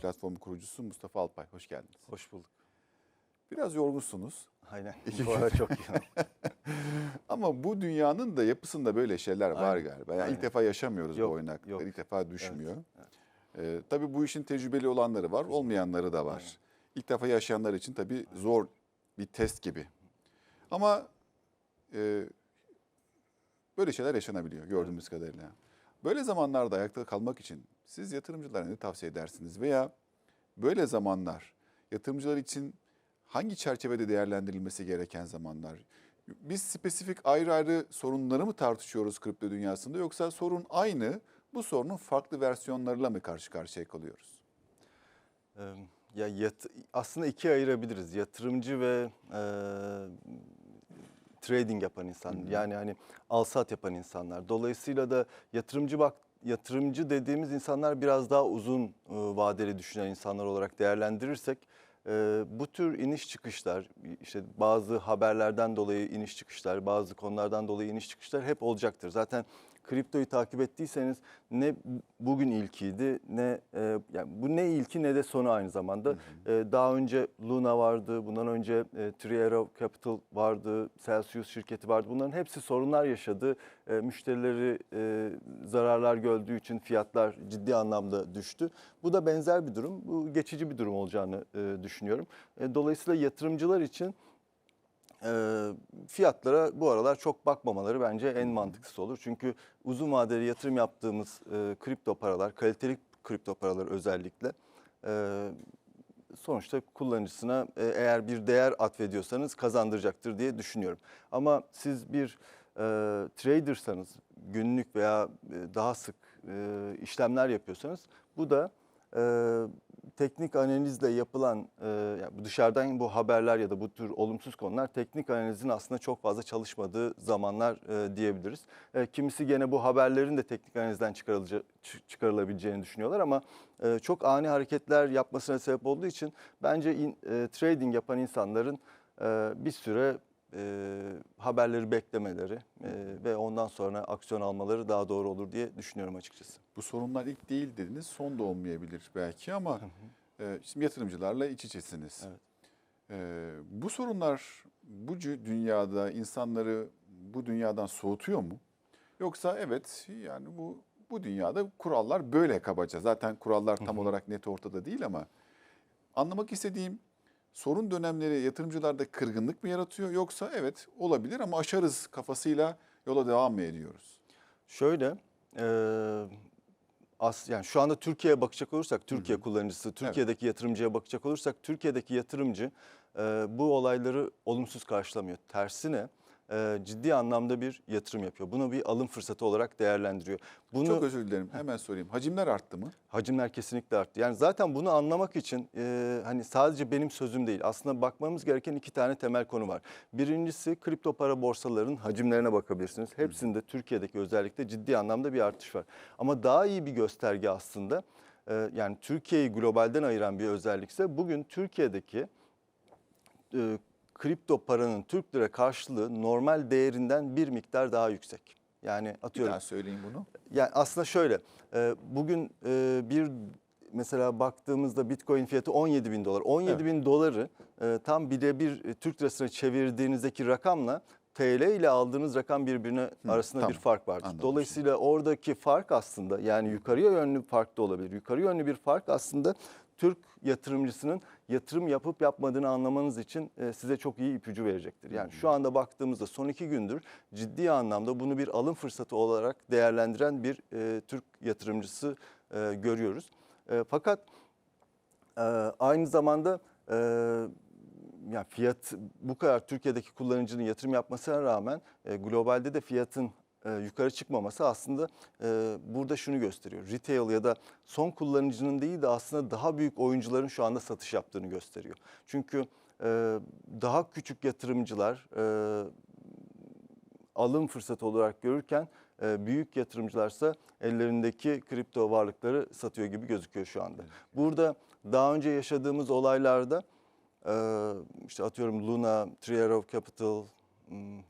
platformu kurucusu Mustafa Alpay. Hoş geldiniz. Hoş bulduk. Biraz yorgunsunuz Aynen. İki Bu ara çok ama bu dünyanın da yapısında böyle şeyler var Aynen, galiba. Yani ilk aynen. defa yaşamıyoruz Yok, bu oynaklıkları. yok. İlk defa düşmüyor. Evet, Ee, tabii bu işin tecrübeli olanları var, olmayanları da var. Aynen. İlk defa yaşayanlar için tabii zor bir test gibi. Ama e, böyle şeyler yaşanabiliyor gördüğümüz kadarıyla. Böyle zamanlarda ayakta kalmak için siz yatırımcılara ne tavsiye edersiniz? Veya böyle zamanlar yatırımcılar için hangi çerçevede değerlendirilmesi gereken zamanlar? Biz spesifik ayrı ayrı sorunları mı tartışıyoruz kripto dünyasında yoksa sorun aynı, bu sorunun farklı versiyonlarıyla mı karşı karşıya kalıyoruz? Ya yat- aslında ikiye ayırabiliriz. Yatırımcı ve e, trading yapan insan. Yani hani al sat yapan insanlar. Dolayısıyla da yatırımcı bak yatırımcı dediğimiz insanlar biraz daha uzun e, vadeli düşünen insanlar olarak değerlendirirsek e, bu tür iniş çıkışlar, işte bazı haberlerden dolayı iniş çıkışlar, bazı konulardan dolayı iniş çıkışlar hep olacaktır. Zaten kriptoyu takip ettiyseniz ne bugün ilkiydi ne e, yani bu ne ilki ne de sonu aynı zamanda. E, daha önce Luna vardı, bundan önce e, Three Arrow Capital vardı, Celsius şirketi vardı. Bunların hepsi sorunlar yaşadı. E, müşterileri e, zararlar gördüğü için fiyatlar ciddi anlamda düştü. Bu da benzer bir durum. Bu geçici bir durum olacağını e, düşünüyorum. E, dolayısıyla yatırımcılar için e, fiyatlara bu aralar çok bakmamaları bence en mantıklısı olur. Çünkü uzun vadeli yatırım yaptığımız e, kripto paralar, kaliteli kripto paralar özellikle e, sonuçta kullanıcısına e, eğer bir değer atfediyorsanız kazandıracaktır diye düşünüyorum. Ama siz bir e, tradersanız, günlük veya e, daha sık e, işlemler yapıyorsanız bu da e, teknik analizle yapılan e, yani dışarıdan bu haberler ya da bu tür olumsuz konular teknik analizin aslında çok fazla çalışmadığı zamanlar e, diyebiliriz. E, kimisi gene bu haberlerin de teknik analizden çıkarılabileceğini düşünüyorlar ama e, çok ani hareketler yapmasına sebep olduğu için bence in- e, trading yapan insanların e, bir süre e, haberleri beklemeleri e, ve ondan sonra aksiyon almaları daha doğru olur diye düşünüyorum açıkçası. Bu sorunlar ilk değil dediniz, son da olmayabilir belki ama e, şimdi yatırımcılarla iç içesiniz. Evet. E, bu sorunlar bu dünyada insanları bu dünyadan soğutuyor mu? Yoksa evet yani bu bu dünyada kurallar böyle kabaca. Zaten kurallar tam olarak net ortada değil ama anlamak istediğim sorun dönemleri yatırımcılarda kırgınlık mı yaratıyor yoksa evet olabilir ama aşarız kafasıyla yola devam mı ediyoruz? Şöyle, e, as, yani şu anda Türkiye'ye bakacak olursak, Türkiye kullanıcısı, Türkiye'deki yatırımcıya bakacak olursak, Türkiye'deki yatırımcı e, bu olayları olumsuz karşılamıyor. Tersine e, ciddi anlamda bir yatırım yapıyor. Bunu bir alım fırsatı olarak değerlendiriyor. Bunu Çok özür dilerim hemen sorayım. Hacimler arttı mı? Hacimler kesinlikle arttı. Yani zaten bunu anlamak için e, hani sadece benim sözüm değil. Aslında bakmamız gereken iki tane temel konu var. Birincisi kripto para borsalarının hacimlerine bakabilirsiniz. Hepsinde Türkiye'deki özellikle ciddi anlamda bir artış var. Ama daha iyi bir gösterge aslında e, yani Türkiye'yi globalden ayıran bir özellikse bugün Türkiye'deki e, kripto paranın Türk lira karşılığı normal değerinden bir miktar daha yüksek. Yani Bir atıyorum daha söyleyin bunu. yani aslında şöyle, e, bugün e, bir mesela baktığımızda Bitcoin fiyatı 17 bin dolar. 17 bin doları e, tam birebir Türk lirasına çevirdiğinizdeki rakamla TL ile aldığınız rakam birbirine arasında tamam. bir fark vardır. Anladım Dolayısıyla oradaki fark aslında yani yukarıya yönlü bir fark da olabilir. Yukarı yönlü bir fark aslında Türk yatırımcısının yatırım yapıp yapmadığını anlamanız için e, size çok iyi ipucu verecektir. Yani şu anda baktığımızda son iki gündür ciddi anlamda bunu bir alım fırsatı olarak değerlendiren bir e, Türk yatırımcısı e, görüyoruz. E, fakat e, aynı zamanda e, yani fiyat bu kadar Türkiye'deki kullanıcının yatırım yapmasına rağmen e, globalde de fiyatın e, yukarı çıkmaması aslında e, burada şunu gösteriyor. Retail ya da son kullanıcının değil de aslında daha büyük oyuncuların şu anda satış yaptığını gösteriyor. Çünkü e, daha küçük yatırımcılar e, alım fırsatı olarak görürken e, büyük yatırımcılarsa ellerindeki kripto varlıkları satıyor gibi gözüküyor şu anda. Burada daha önce yaşadığımız olaylarda e, işte atıyorum Luna, Three Arrow Capital,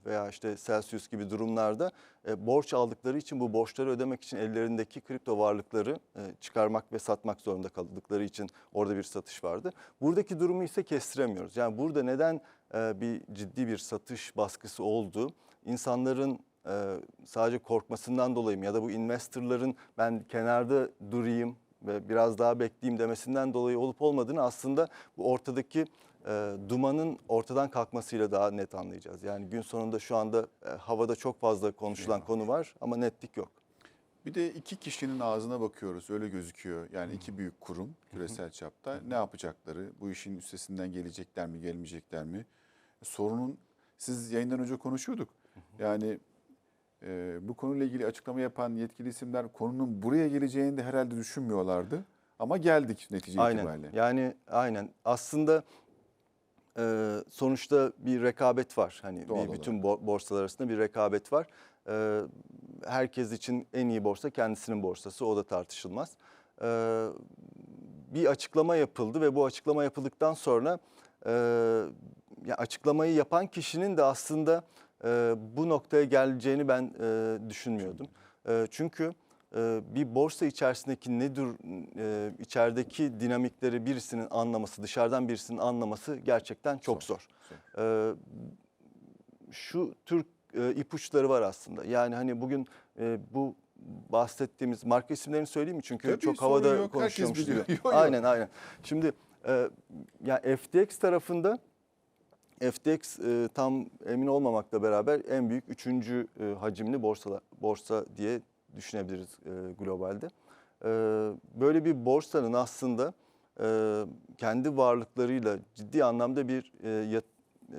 veya işte Celsius gibi durumlarda e, borç aldıkları için bu borçları ödemek için ellerindeki kripto varlıkları e, çıkarmak ve satmak zorunda kaldıkları için orada bir satış vardı. Buradaki durumu ise kestiremiyoruz. Yani burada neden e, bir ciddi bir satış baskısı oldu? İnsanların e, sadece korkmasından dolayı mı ya da bu investorların ben kenarda durayım ve biraz daha bekleyeyim demesinden dolayı olup olmadığını aslında bu ortadaki e, dumanın ortadan kalkmasıyla daha net anlayacağız. Yani gün sonunda şu anda e, havada çok fazla konuşulan konu var ama netlik yok. Bir de iki kişinin ağzına bakıyoruz öyle gözüküyor. Yani iki büyük kurum küresel çapta ne yapacakları, bu işin üstesinden gelecekler mi, gelmeyecekler mi? Sorunun siz yayından önce konuşuyorduk. Yani e, bu konuyla ilgili açıklama yapan yetkili isimler konunun buraya geleceğini de herhalde düşünmüyorlardı. Ama geldik netice Aynen. itibariyle. Yani aynen. Aslında e, sonuçta bir rekabet var. Hani Doğal bir bütün bo- borsalar arasında bir rekabet var. E, herkes için en iyi borsa kendisinin borsası. O da tartışılmaz. E, bir açıklama yapıldı ve bu açıklama yapıldıktan sonra e, ya açıklamayı yapan kişinin de aslında e, bu noktaya geleceğini ben e, düşünmüyordum. E, çünkü bir borsa içerisindeki nedir, e, içerideki dinamikleri birisinin anlaması, dışarıdan birisinin anlaması gerçekten çok zor. E, şu tür e, ipuçları var aslında. Yani hani bugün e, bu bahsettiğimiz marka isimlerini söyleyeyim mi? Çünkü Tabii, çok havada yok. Konuşuyormuş. Yok, yok. Aynen aynen. Şimdi e, ya FTX tarafında FTX e, tam emin olmamakla beraber en büyük üçüncü e, hacimli borsa borsa diye düşünebiliriz e, globalde. E, böyle bir borsanın aslında e, kendi varlıklarıyla ciddi anlamda bir e, e,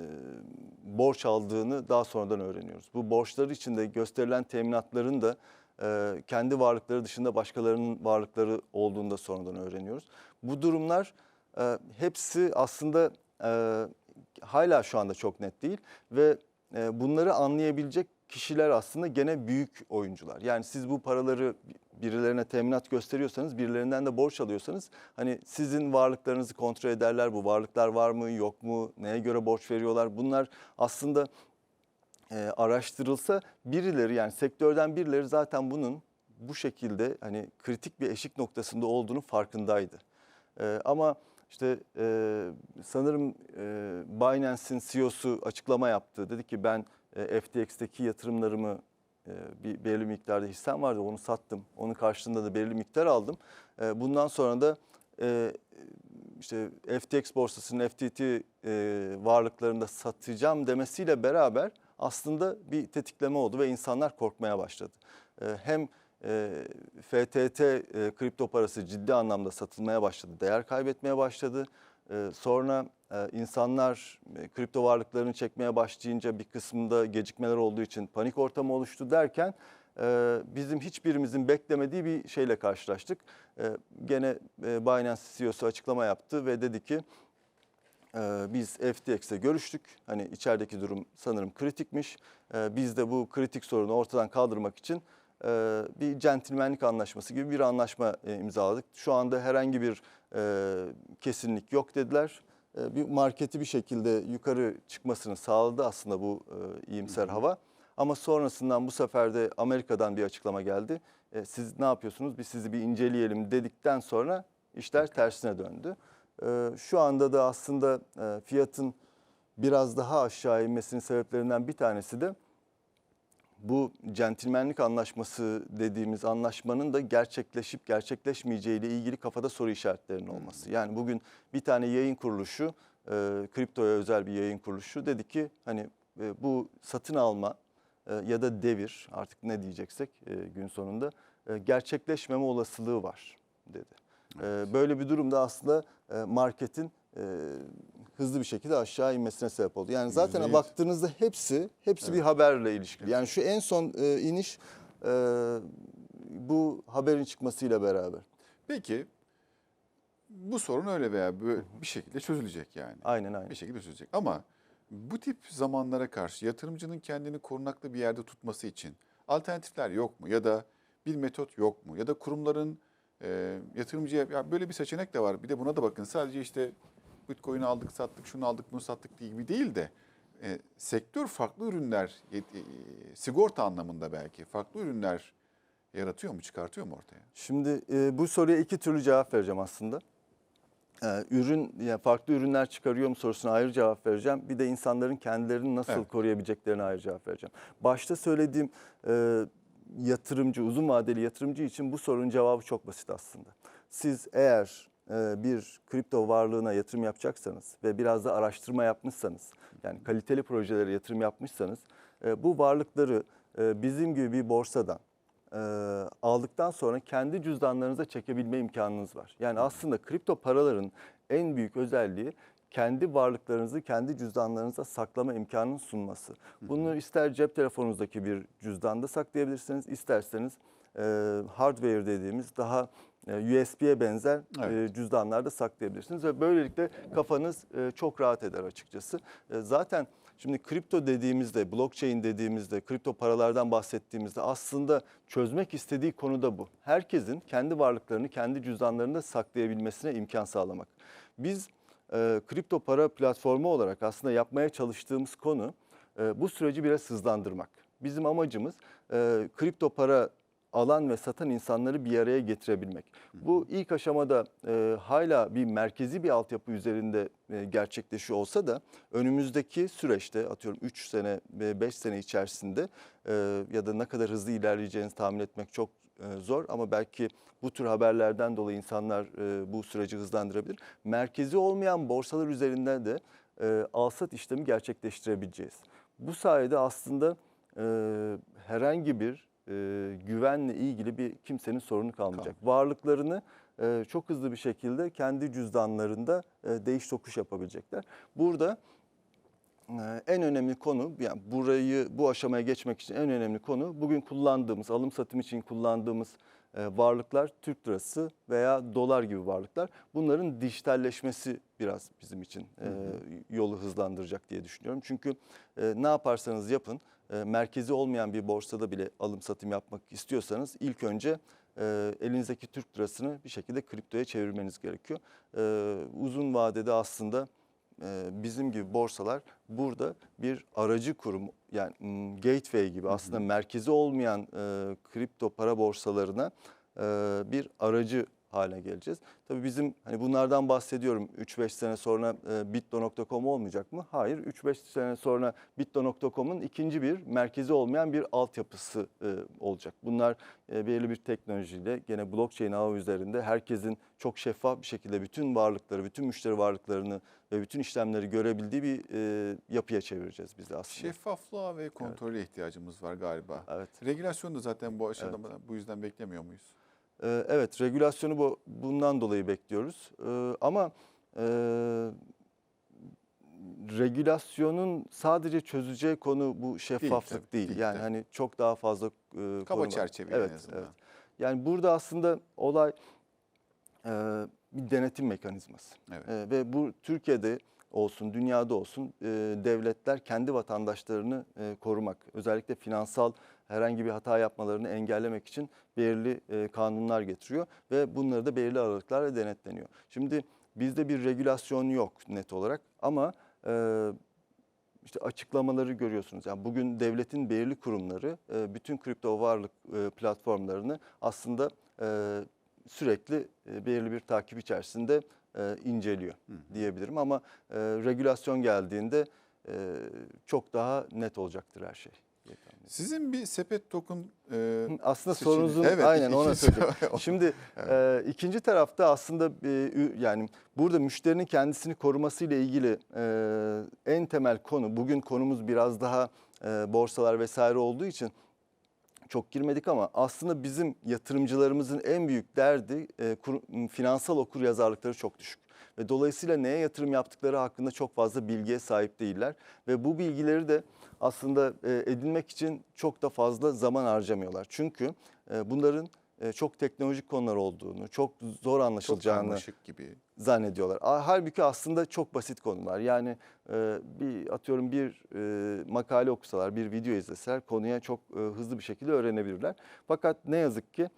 borç aldığını daha sonradan öğreniyoruz. Bu borçlar içinde gösterilen teminatların da e, kendi varlıkları dışında başkalarının varlıkları olduğunu da sonradan öğreniyoruz. Bu durumlar e, hepsi aslında e, hala şu anda çok net değil ve e, bunları anlayabilecek kişiler aslında gene büyük oyuncular. Yani siz bu paraları birilerine teminat gösteriyorsanız, birilerinden de borç alıyorsanız hani sizin varlıklarınızı kontrol ederler. Bu varlıklar var mı, yok mu, neye göre borç veriyorlar? Bunlar aslında e, araştırılsa birileri yani sektörden birileri zaten bunun bu şekilde hani kritik bir eşik noktasında olduğunu farkındaydı. E, ama işte e, sanırım e, Binance'in CEO'su açıklama yaptı. Dedi ki ben e, FTX'teki yatırımlarımı e, bir belirli miktarda hissem vardı onu sattım. Onun karşılığında da belirli miktar aldım. E, bundan sonra da işte FTX borsasının FTT e, varlıklarını da satacağım demesiyle beraber aslında bir tetikleme oldu ve insanlar korkmaya başladı. Hem FTT kripto parası ciddi anlamda satılmaya başladı, değer kaybetmeye başladı. E, sonra e, insanlar e, kripto varlıklarını çekmeye başlayınca bir kısmında gecikmeler olduğu için panik ortamı oluştu derken e, bizim hiçbirimizin beklemediği bir şeyle karşılaştık. E, gene e, Binance CEO'su açıklama yaptı ve dedi ki ee, biz FTX'le görüştük. Hani içerideki durum sanırım kritikmiş. Ee, biz de bu kritik sorunu ortadan kaldırmak için bir centilmenlik anlaşması gibi bir anlaşma imzaladık. Şu anda herhangi bir kesinlik yok dediler. E, bir marketi bir şekilde yukarı çıkmasını sağladı aslında bu e, iyimser hava. Ama sonrasından bu sefer de Amerika'dan bir açıklama geldi. E, siz ne yapıyorsunuz? Biz sizi bir inceleyelim dedikten sonra işler tersine döndü. Ee, Şu anda da aslında e, fiyatın biraz daha aşağı inmesinin sebeplerinden bir tanesi de bu centilmenlik anlaşması dediğimiz anlaşmanın da gerçekleşip gerçekleşmeyeceği ile ilgili kafada soru işaretlerinin olması. Yani bugün bir tane yayın kuruluşu, e, kriptoya özel bir yayın kuruluşu dedi ki hani e, bu satın alma e, ya da devir artık ne diyeceksek e, gün sonunda e, gerçekleşmeme olasılığı var dedi. E, Böyle bir durumda aslında e, marketin e, hızlı bir şekilde aşağı inmesine sebep oldu. Yani zaten %100. baktığınızda hepsi hepsi bir haberle ilişkili. Yani şu en son e, iniş e, bu haberin çıkmasıyla beraber. Peki bu sorun öyle veya böyle bir şekilde çözülecek yani. Aynen aynen. Bir şekilde çözülecek. Ama bu tip zamanlara karşı yatırımcının kendini korunaklı bir yerde tutması için alternatifler yok mu? Ya da bir metot yok mu? Ya da kurumların e, yatırımcıya ya böyle bir seçenek de var. Bir de buna da bakın. Sadece işte Bitcoin'i aldık, sattık, şunu aldık, bunu sattık diye gibi değil de e, sektör farklı ürünler, e, e, sigorta anlamında belki farklı ürünler yaratıyor mu, çıkartıyor mu ortaya? Şimdi e, bu soruya iki türlü cevap vereceğim aslında. E, ürün, yani farklı ürünler çıkarıyor mu sorusuna ayrı cevap vereceğim. Bir de insanların kendilerini nasıl Evet. koruyabileceklerine ayrı cevap vereceğim. Başta söylediğim e, yatırımcı, uzun vadeli yatırımcı için bu sorunun cevabı çok basit aslında. Siz eğer bir kripto varlığına yatırım yapacaksanız ve biraz da araştırma yapmışsanız, yani kaliteli projelere yatırım yapmışsanız, e, bu varlıkları e, bizim gibi bir borsadan e, aldıktan sonra kendi cüzdanlarınıza çekebilme imkanınız var. Yani aslında kripto paraların en büyük özelliği kendi varlıklarınızı kendi cüzdanlarınıza saklama imkanının sunması. Bunu ister cep telefonunuzdaki bir cüzdanda saklayabilirsiniz, isterseniz e, hardware dediğimiz daha e, USB'ye benzer Evet. e, cüzdanlarda saklayabilirsiniz ve böylelikle kafanız e, çok rahat eder açıkçası. E, Zaten şimdi kripto dediğimizde, blockchain dediğimizde, kripto paralardan bahsettiğimizde aslında çözmek istediği konu da bu. Herkesin kendi varlıklarını kendi cüzdanlarında saklayabilmesine imkan sağlamak. Biz e, kripto para platformu olarak aslında yapmaya çalıştığımız konu e, bu süreci biraz hızlandırmak. Bizim amacımız e, kripto para alan ve satan insanları bir araya getirebilmek. Bu ilk aşamada e, hala bir merkezi bir altyapı üzerinde e, gerçekleşiyor olsa da önümüzdeki süreçte atıyorum 3 sene, 5 sene içerisinde e, ya da ne kadar hızlı ilerleyeceğinizi tahmin etmek çok e, zor ama belki bu tür haberlerden dolayı insanlar e, bu süreci hızlandırabilir. Merkezi olmayan borsalar üzerinden de e, alsat işlemi gerçekleştirebileceğiz. Bu sayede aslında herhangi bir e, güvenle ilgili bir kimsenin sorunu kalmayacak. Varlıklarını e, çok hızlı bir şekilde kendi cüzdanlarında e, değiş tokuş yapabilecekler. Burada en önemli konu yani burayı bu aşamaya geçmek için en önemli konu bugün kullandığımız alım satım için kullandığımız varlıklar Türk lirası veya dolar gibi varlıklar. Bunların dijitalleşmesi biraz bizim için e, yolu hızlandıracak diye düşünüyorum. Çünkü ne yaparsanız yapın e, merkezi olmayan bir borsada bile alım satım yapmak istiyorsanız ilk önce e, elinizdeki Türk lirasını bir şekilde kriptoya çevirmeniz gerekiyor. E, uzun vadede aslında e, bizim gibi borsalar burada bir aracı kurum yani gateway gibi aslında merkezi olmayan e, kripto para borsalarına e, bir aracı haline geleceğiz. Tabii bizim hani bunlardan bahsediyorum 3-5 sene sonra e, bitdo.com olmayacak mı? Hayır 3-5 sene sonra bitdo.com'un ikinci bir merkezi olmayan bir altyapısı e, olacak. Bunlar e, belirli bir teknolojiyle gene blockchain ağı üzerinde herkesin çok şeffaf bir şekilde bütün varlıkları, bütün müşteri varlıklarını ve bütün işlemleri görebildiği bir e, yapıya çevireceğiz biz de aslında. Şeffaflığa ve kontrole ihtiyacımız var galiba. Evet. Regülasyonu da zaten bu aşamada bu yüzden beklemiyor muyuz? Ee, Evet, regülasyonu bu, bundan dolayı bekliyoruz. Ee, Ama e, regülasyonun sadece çözeceği konu bu şeffaflık tabii, değil. değil, Yani tabii. hani çok daha fazla e, konu Kaba var. çerçeve evet, en azından. Evet. Yani burada aslında olay e, bir denetim mekanizması. Evet. E, ve bu Türkiye'de olsun, dünyada olsun e, devletler kendi vatandaşlarını e, korumak, özellikle finansal herhangi bir hata yapmalarını engellemek için belirli e, kanunlar getiriyor ve bunları da belirli aralıklarla denetleniyor. Şimdi bizde bir regülasyon yok net olarak ama e, işte açıklamaları görüyorsunuz. Yani bugün devletin belirli kurumları e, bütün kripto varlık e, platformlarını aslında e, sürekli e, belirli bir takip içerisinde e, inceliyor diyebilirim. Ama e, regülasyon geldiğinde e, çok daha net olacaktır her şey. Sizin bir sepet token e, Aslında seçili- sorunuzun Evet, aynen ona söyleyeceğim. Şimdi e, ikinci tarafta aslında e, yani burada müşterinin kendisini koruması ile ilgili e, en temel konu bugün konumuz biraz daha e, borsalar vesaire olduğu için çok girmedik ama aslında bizim yatırımcılarımızın en büyük derdi e, kur- finansal okur yazarlıkları çok düşük. Ve dolayısıyla neye yatırım yaptıkları hakkında çok fazla bilgiye sahip değiller. Ve bu bilgileri de aslında e, edinmek için çok da fazla zaman harcamıyorlar. Çünkü e, bunların e, çok teknolojik konular olduğunu, çok zor çok anlaşılacağını karmaşık gibi. zannediyorlar. Halbuki aslında çok basit konular. Yani bir atıyorum bir makale okusalar, bir video izleseler konuya çok hızlı bir şekilde öğrenebilirler. Fakat ne yazık ki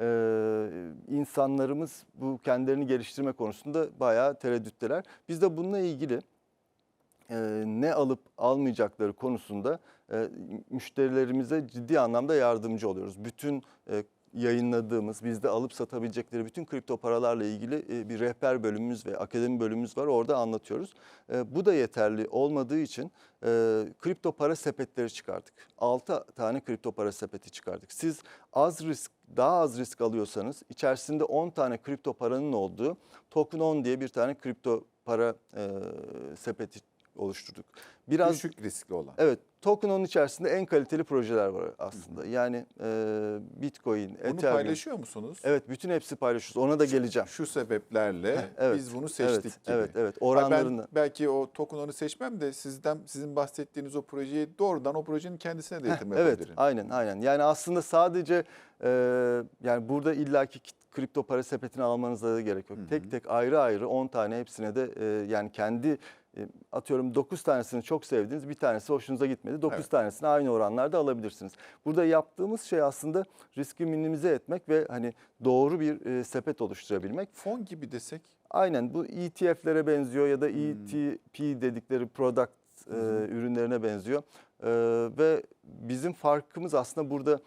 e, insanlarımız bu kendilerini geliştirme konusunda bayağı tereddütteler. Biz de bununla ilgili e, ne alıp almayacakları konusunda e, müşterilerimize ciddi anlamda yardımcı oluyoruz. Bütün e, yayınladığımız, bizde alıp satabilecekleri bütün kripto paralarla ilgili e, bir rehber bölümümüz ve akademi bölümümüz var. Orada anlatıyoruz. E, bu da yeterli olmadığı için e, kripto para sepetleri çıkardık. 6 tane kripto para sepeti çıkardık. Siz az risk, daha az risk alıyorsanız içerisinde 10 tane kripto paranın olduğu Token 10 diye bir tane kripto para e, sepeti oluşturduk. Biraz Düşük riskli olan. Evet, Token 10'un içerisinde en kaliteli projeler var aslında. Yani e, Bitcoin, Bunu Ethereum. paylaşıyor musunuz? Evet, bütün hepsi paylaşıyoruz. Ona da geleceğim. Şu sebeplerle Evet, biz bunu seçtik evet, gibi. Evet, evet. Oranlarını. Ben belki o token onu seçmem de sizden sizin bahsettiğiniz o projeyi doğrudan o projenin kendisine de yatırım evet, aynen, aynen. Yani aslında sadece e, yani burada illaki kripto para sepetini almanıza da gerek yok. Tek tek ayrı ayrı 10 tane hepsine de e, yani kendi atıyorum 9 tanesini çok sevdiniz, bir tanesi hoşunuza gitmedi. 9 Evet. tanesini aynı oranlarda alabilirsiniz. Burada yaptığımız şey aslında riski minimize etmek ve hani doğru bir e, sepet oluşturabilmek. Fon gibi desek Aynen bu ETF'lere benziyor ya da ETP dedikleri product e, ürünlerine benziyor. E, ve bizim farkımız aslında burada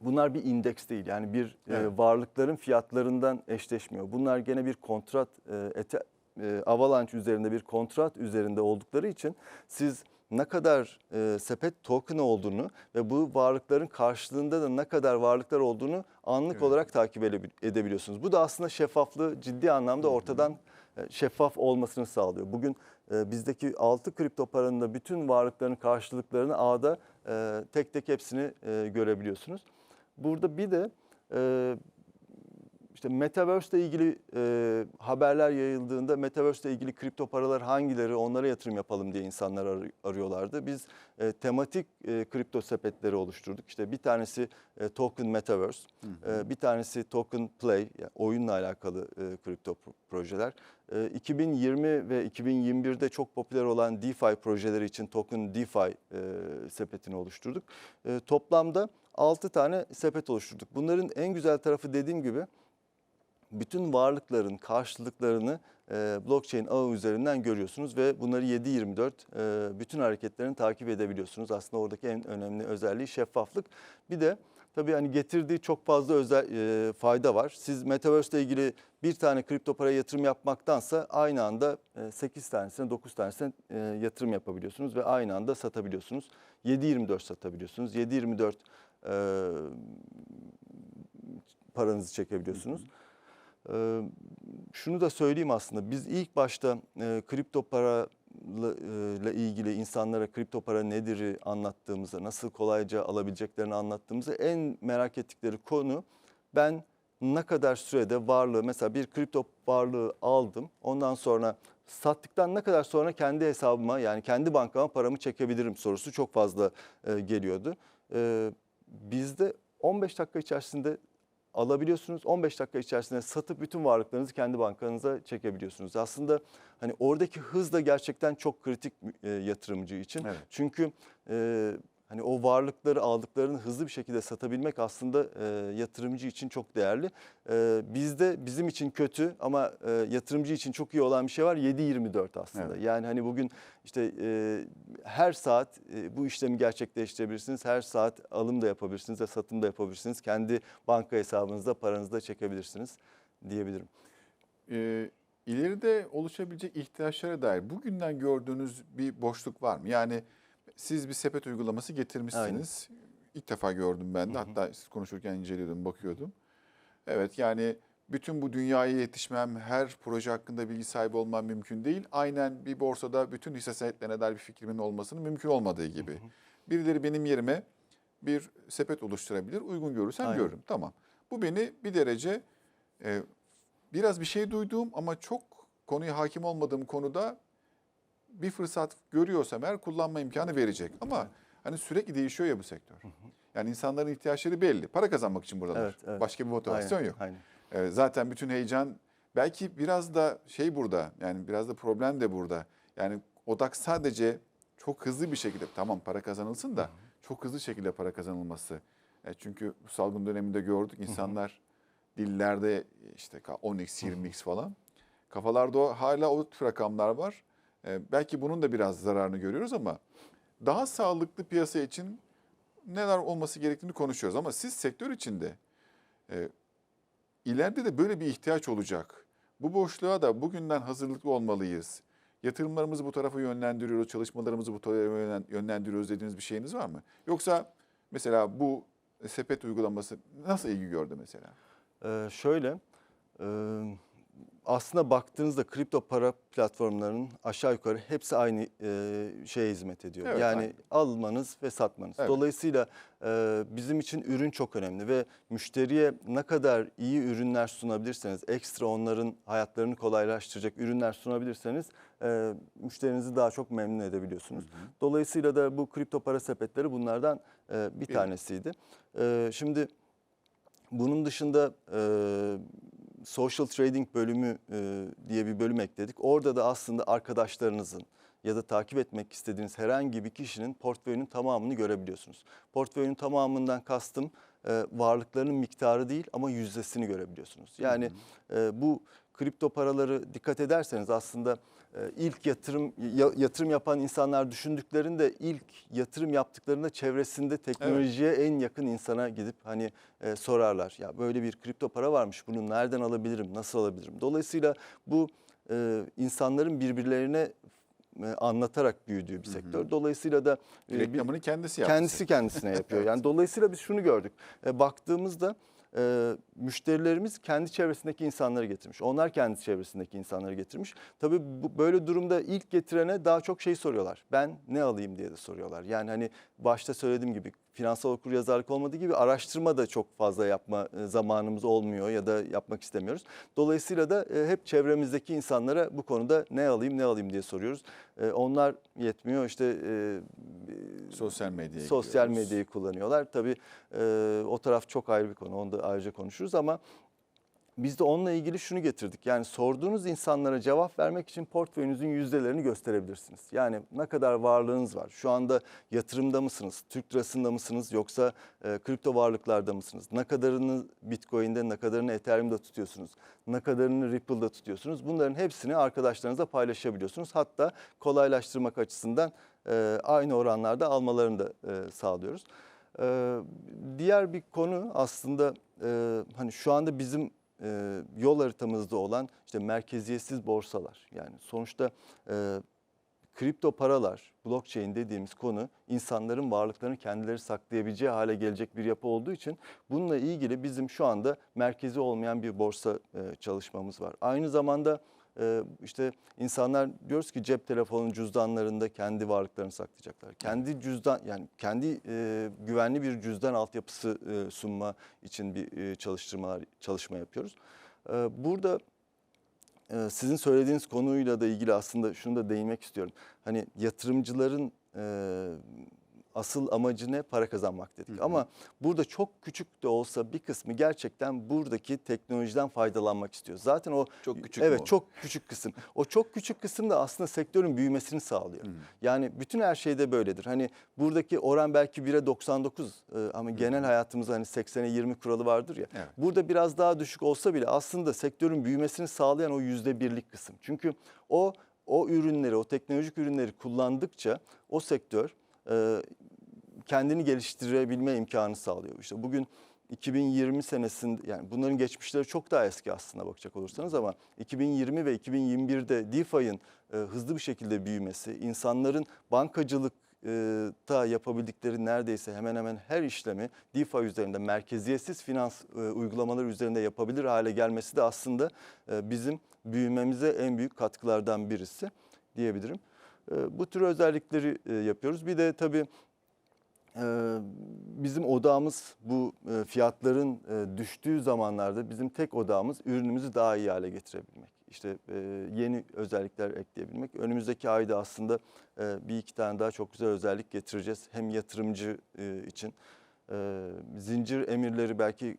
bunlar bir indeks değil. Yani bir e, Evet. varlıkların fiyatlarından eşleşmiyor. Bunlar gene bir kontrat e, ete, e, Avalanche üzerinde bir kontrat üzerinde oldukları için siz ne kadar e, sepet token olduğunu ve bu varlıkların karşılığında da ne kadar varlıklar olduğunu anlık Evet. olarak takip edebil- edebiliyorsunuz. Bu da aslında şeffaflığı ciddi anlamda ortadan e, şeffaf olmasını sağlıyor. Bugün e, bizdeki 6 kripto paranın da bütün varlıkların karşılıklarını ağda e, tek tek hepsini e, görebiliyorsunuz. Burada bir de e, işte Metaverse ile ilgili e, haberler yayıldığında Metaverse ile ilgili kripto paralar hangileri onlara yatırım yapalım diye insanlar ar- arıyorlardı. Biz e, tematik e, kripto sepetleri oluşturduk. İşte bir tanesi e, Token Metaverse, e, bir tanesi Token Play, yani oyunla alakalı e, kripto pro- projeler. E, 2020 ve 2021'de çok popüler olan DeFi projeleri için Token DeFi e, sepetini oluşturduk. E, toplamda 6 tane sepet oluşturduk. Bunların en güzel tarafı dediğim gibi bütün varlıkların karşılıklarını e, blockchain ağı üzerinden görüyorsunuz ve bunları 7/24 e, bütün hareketlerini takip edebiliyorsunuz. Aslında oradaki en önemli özelliği şeffaflık. Bir de tabii hani getirdiği çok fazla özel e, fayda var. Siz Metaverse ile ilgili bir tane kripto paraya yatırım yapmaktansa aynı anda 8 tanesine 9 tanesine e, yatırım yapabiliyorsunuz ve aynı anda satabiliyorsunuz. 7/24 satabiliyorsunuz. 7/24 e, paranızı çekebiliyorsunuz. Ee, şunu da söyleyeyim aslında biz ilk başta e, kripto para ile ilgili insanlara kripto para nedir anlattığımızda, nasıl kolayca alabileceklerini anlattığımızda en merak ettikleri konu ben ne kadar sürede varlığı mesela bir kripto varlığı aldım. Ondan sonra sattıktan ne kadar sonra kendi hesabıma yani kendi bankama paramı çekebilirim sorusu çok fazla e, geliyordu. E, bizde 15 dakika içerisinde alabiliyorsunuz. 15 dakika içerisinde satıp bütün varlıklarınızı kendi bankanıza çekebiliyorsunuz. Aslında hani oradaki hız da gerçekten çok kritik e, yatırımcı için. Evet. Çünkü e, hani o varlıkları aldıklarını hızlı bir şekilde satabilmek aslında e, yatırımcı için çok değerli. E, bizde bizim için kötü ama e, yatırımcı için çok iyi olan bir şey var 7-24 aslında. Evet. Yani hani bugün işte e, her saat e, bu işlemi gerçekleştirebilirsiniz. Her saat alım da yapabilirsiniz ve satım da yapabilirsiniz. Kendi banka hesabınızda paranızı da çekebilirsiniz diyebilirim. e, ileride oluşabilecek ihtiyaçlara dair bugünden gördüğünüz bir boşluk var mı? Yani siz bir sepet uygulaması getirmişsiniz. İlk defa gördüm ben de. Hatta siz konuşurken inceliyordum, bakıyordum. Evet yani bütün bu dünyaya yetişmem, her proje hakkında bilgi sahibi olmam mümkün değil. Aynen bir borsada bütün hisse senetlerine dair bir fikrimin olmasının mümkün olmadığı gibi. Birileri benim yerime bir sepet oluşturabilir. Uygun görürsem Aynen. görürüm. Tamam. Bu beni bir derece e, biraz bir şey duyduğum ama çok konuya hakim olmadığım konuda bir fırsat görüyorsam eğer kullanma imkanı verecek. Ama hani sürekli değişiyor ya bu sektör. Yani insanların ihtiyaçları belli. Para kazanmak için buradalar. Evet, evet. Başka bir motivasyon Aynen, yok. Aynen. Ee, zaten bütün heyecan belki biraz da şey burada yani biraz da problem de burada. Yani odak sadece çok hızlı bir şekilde tamam para kazanılsın da çok hızlı şekilde para kazanılması. E, çünkü bu salgın döneminde gördük insanlar dillerde işte 10x 20x falan. Kafalarda o, hala o tür rakamlar var. E, belki bunun da biraz zararını görüyoruz ama daha sağlıklı piyasa için neler olması gerektiğini konuşuyoruz. Ama siz sektör içinde e, ileride de böyle bir ihtiyaç olacak. Bu boşluğa da bugünden hazırlıklı olmalıyız. Yatırımlarımızı bu tarafa yönlendiriyoruz, çalışmalarımızı bu tarafa yönlen- yönlendiriyoruz dediğiniz bir şeyiniz var mı? Yoksa mesela bu sepet uygulaması nasıl ilgi gördü mesela? Ee, şöyle, aslında baktığınızda kripto para platformlarının aşağı yukarı hepsi aynı e, şeye hizmet ediyor. Evet, yani aynı. almanız ve satmanız. Evet. Dolayısıyla e, bizim için ürün çok önemli ve müşteriye ne kadar iyi ürünler sunabilirseniz, ekstra onların hayatlarını kolaylaştıracak ürünler sunabilirseniz e, müşterinizi daha çok memnun edebiliyorsunuz. Dolayısıyla da bu kripto para sepetleri bunlardan e, bir Bir. tanesiydi. E, şimdi bunun dışında e, social trading bölümü e, diye bir bölüm ekledik. Orada da aslında arkadaşlarınızın ya da takip etmek istediğiniz herhangi bir kişinin portföyünün tamamını görebiliyorsunuz. Portföyün tamamından kastım e, varlıklarının miktarı değil ama yüzdesini görebiliyorsunuz. Yani e, bu kripto paraları dikkat ederseniz aslında e, ilk yatırım ya- yatırım yapan insanlar düşündüklerinde ilk yatırım yaptıklarında çevresinde teknolojiye en yakın insana gidip hani e, sorarlar. Ya böyle bir kripto para varmış bunu nereden alabilirim, nasıl alabilirim? Dolayısıyla bu e, insanların birbirlerine e, anlatarak büyüdüğü bir sektör. Dolayısıyla da e, bir- Reklamını kendisi yaptı. kendisi kendisine yapıyor. Yani dolayısıyla biz şunu gördük. E, baktığımızda e, müşterilerimiz kendi çevresindeki insanları getirmiş. Onlar kendi çevresindeki insanları getirmiş. Tabii bu böyle durumda ilk getirene daha çok şey soruyorlar. Ben ne alayım diye de soruyorlar. Yani hani başta söylediğim gibi finansal okuryazarlık olmadığı gibi araştırma da çok fazla yapma e, zamanımız olmuyor ya da yapmak istemiyoruz. Dolayısıyla da e, hep çevremizdeki insanlara bu konuda ne alayım ne alayım diye soruyoruz. E, onlar yetmiyor işte Sosyal medyaya sosyal gidiyoruz. medyayı kullanıyorlar. Tabii e, o taraf çok ayrı bir konu. Onu da ayrıca konuşuruz ama biz de onunla ilgili şunu getirdik. Yani sorduğunuz insanlara cevap vermek için portföyünüzün yüzdelerini gösterebilirsiniz. Yani ne kadar varlığınız var? Şu anda yatırımda mısınız? Türk lirasında mısınız? Yoksa e, kripto varlıklarda mısınız? Ne kadarını Bitcoin'de, ne kadarını Ethereum'da tutuyorsunuz? Ne kadarını Ripple'da tutuyorsunuz? Bunların hepsini arkadaşlarınızla paylaşabiliyorsunuz. Hatta kolaylaştırmak açısından e, aynı oranlarda almalarını da e, sağlıyoruz. E, diğer bir konu aslında e, hani şu anda bizim e, yol haritamızda olan işte merkeziyetsiz borsalar. Yani sonuçta e, kripto paralar, blockchain dediğimiz konu insanların varlıklarını kendileri saklayabileceği hale gelecek bir yapı olduğu için bununla ilgili bizim şu anda merkezi olmayan bir borsa e, çalışmamız var. Aynı zamanda e, işte insanlar diyoruz ki cep telefonu cüzdanlarında kendi varlıklarını saklayacaklar. Kendi cüzdan yani kendi e, güvenli bir cüzdan altyapısı e, sunma için bir e, çalıştırmalar çalışma yapıyoruz. E, burada e, sizin söylediğiniz konuyla da ilgili aslında şunu da değinmek istiyorum. Hani yatırımcıların e, asıl amacı ne? Para kazanmak dedik. Ama burada çok küçük de olsa bir kısmı gerçekten buradaki teknolojiden faydalanmak istiyor. Zaten o Çok küçük Evet, o? çok küçük kısım. O çok küçük kısım da aslında sektörün büyümesini sağlıyor. Yani bütün her şeyde böyledir. Hani buradaki oran belki 1'e 99 e, ama genel hayatımızda hani 80'e 20 kuralı vardır ya. Evet. Burada biraz daha düşük olsa bile aslında sektörün büyümesini sağlayan o yüzde birlik kısım. Çünkü o o ürünleri, o teknolojik ürünleri kullandıkça o sektör e, kendini geliştirebilme imkanı sağlıyor. İşte bugün 2020 senesinde yani bunların geçmişleri çok daha eski aslında bakacak olursanız ama 2020 ve 2021'de DeFi'nin e, hızlı bir şekilde büyümesi, insanların bankacılık e, ta yapabildikleri neredeyse hemen hemen her işlemi DeFi üzerinde merkeziyetsiz finans e, uygulamaları üzerinde yapabilir hale gelmesi de aslında e, bizim büyümemize en büyük katkılardan birisi diyebilirim. E, bu tür özellikleri e, yapıyoruz. Bir de tabii bizim odağımız bu e, fiyatların e, düştüğü zamanlarda bizim tek odağımız ürünümüzü daha iyi hale getirebilmek. İşte e, yeni özellikler ekleyebilmek. Önümüzdeki ayda aslında bir iki tane daha çok güzel özellik getireceğiz. Hem yatırımcı için. Zincir emirleri belki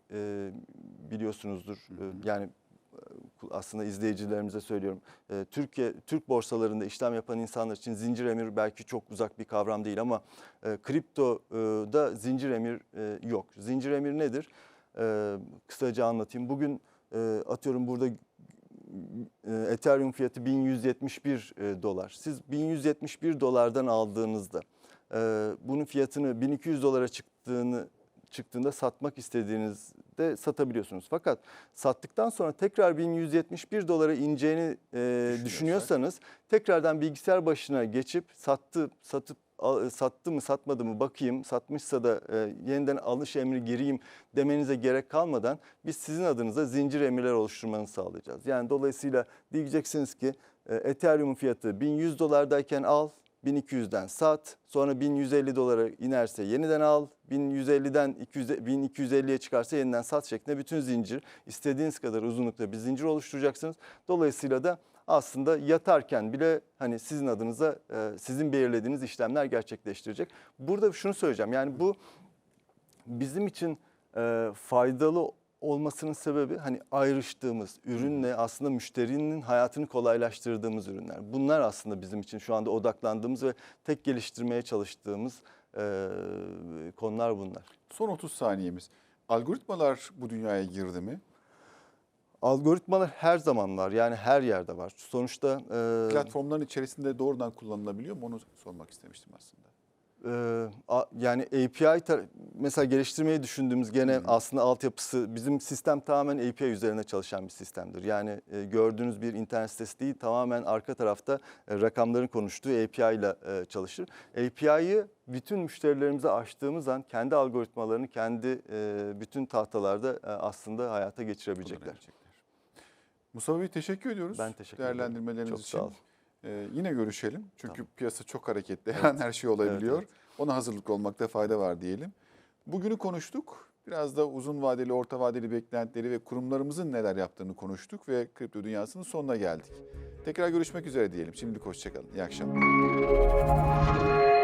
biliyorsunuzdur. Yani aslında izleyicilerimize söylüyorum. E, Türkiye Türk borsalarında işlem yapan insanlar için zincir emir belki çok uzak bir kavram değil ama e, kriptoda zincir emir e, yok. Zincir emir nedir? E, kısaca anlatayım. Bugün e, atıyorum burada e, Ethereum fiyatı 1171 e, dolar. Siz 1171 dolardan aldığınızda e, bunun fiyatını 1200 dolara çıktığını çıktığında satmak istediğinizde satabiliyorsunuz. Fakat sattıktan sonra tekrar 1171 dolara ineceğini e, düşünüyorsanız tekrardan bilgisayar başına geçip sattı satıp al- sattı mı satmadı mı bakayım satmışsa da e, yeniden alış emri gireyim demenize gerek kalmadan biz sizin adınıza zincir emirler oluşturmanızı sağlayacağız. Yani dolayısıyla diyeceksiniz ki e, Ethereum'un fiyatı 1100 dolardayken al 1200'den sat. Sonra 1150 dolara inerse yeniden al. 1150'den 200 1250'ye çıkarsa yeniden sat şeklinde bütün zincir istediğiniz kadar uzunlukta bir zincir oluşturacaksınız. Dolayısıyla da aslında yatarken bile hani sizin adınıza e, sizin belirlediğiniz işlemler gerçekleştirecek. Burada şunu söyleyeceğim. Yani bu bizim için e, faydalı olmasının sebebi hani ayrıştığımız ürünle aslında müşterinin hayatını kolaylaştırdığımız ürünler. Bunlar aslında bizim için şu anda odaklandığımız ve tek geliştirmeye çalıştığımız e, konular bunlar. Son 30 saniyemiz. Algoritmalar bu dünyaya girdi mi? Algoritmalar her zaman var yani her yerde var. Sonuçta e, Platformların içerisinde doğrudan kullanılabiliyor mu? Onu sormak istemiştim aslında. Ee, yani API mesela geliştirmeyi düşündüğümüz gene aslında altyapısı bizim sistem tamamen API üzerine çalışan bir sistemdir. Yani e, gördüğünüz bir internet sitesi değil tamamen arka tarafta e, rakamların konuştuğu API ile e, çalışır. API'yi bütün müşterilerimize açtığımız an kendi algoritmalarını kendi e, bütün tahtalarda e, aslında hayata geçirebilecekler. Mustafa Bey teşekkür ediyoruz. Ben teşekkür ederim. Değerlendirmeleriniz Çok için. sağ olun. Ee, yine görüşelim. Çünkü Tamam. piyasa çok hareketli. Her an her şey olabiliyor. evet. Ona hazırlıklı olmakta fayda var diyelim. Bugünü konuştuk. Biraz da uzun vadeli, orta vadeli beklentileri ve kurumlarımızın neler yaptığını konuştuk ve kripto dünyasının sonuna geldik. Tekrar görüşmek üzere diyelim. Şimdilik hoşçakalın. İyi akşamlar.